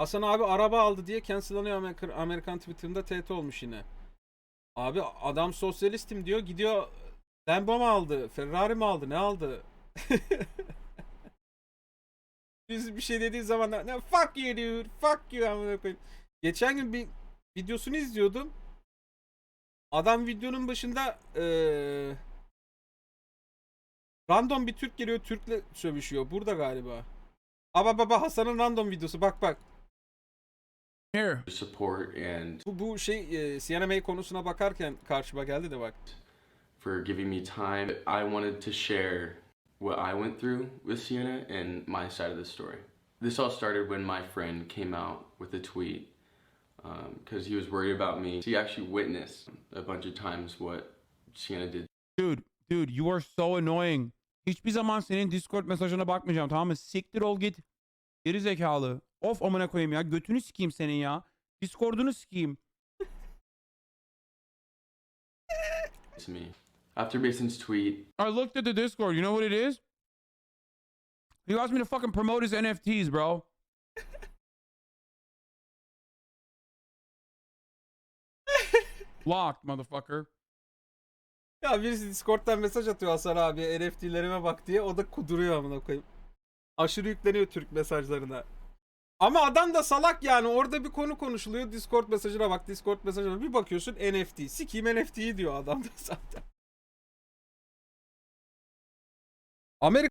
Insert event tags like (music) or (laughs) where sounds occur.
Hasan abi araba aldı diye cancellanıyor Amerikan, Amerikan Twitter'ında TT olmuş yine. Abi adam sosyalistim diyor gidiyor Lambo mu aldı? Ferrari mi aldı? Ne aldı? (laughs) Biz bir şey dediği zaman ne fuck you dude, fuck you amına koyayım. Geçen gün bir videosunu izliyordum. Adam videonun başında eee, random bir Türk geliyor Türk'le sövüşüyor. Burada galiba. Aba baba Hasan'ın random videosu bak bak. Here. support and Bu, bu şey e, CNMA konusuna bakarken karşıma geldi de bak. for giving me time. I wanted to share what I went through with Sienna and my side of the story. This all started when my friend came out with a tweet because he was worried about me. He actually witnessed a bunch of times what Sienna did Dude, dude you are so annoying. Hiçbir zaman senin Discord mesajına bakmayacağım tamam mı? Siktir ol git. Geri zekalı. Of amına koyayım ya. Götünü sikeyim senin ya. Discord'unu sikeyim. to me. After Mason's tweet, I looked at the Discord. You know what it is? He asked me to fucking promote his NFTs, bro. Locked, motherfucker. Ya birisi Discord'dan mesaj atıyor Hasan abi NFT'lerime bak diye o da kuduruyor amına koyayım. Aşırı yükleniyor Türk mesajlarına. Ama adam da salak yani orada bir konu konuşuluyor Discord mesajına bak Discord mesajına bir bakıyorsun NFT. Sikiyim NFT'yi diyor adam da (laughs) zaten. Amerika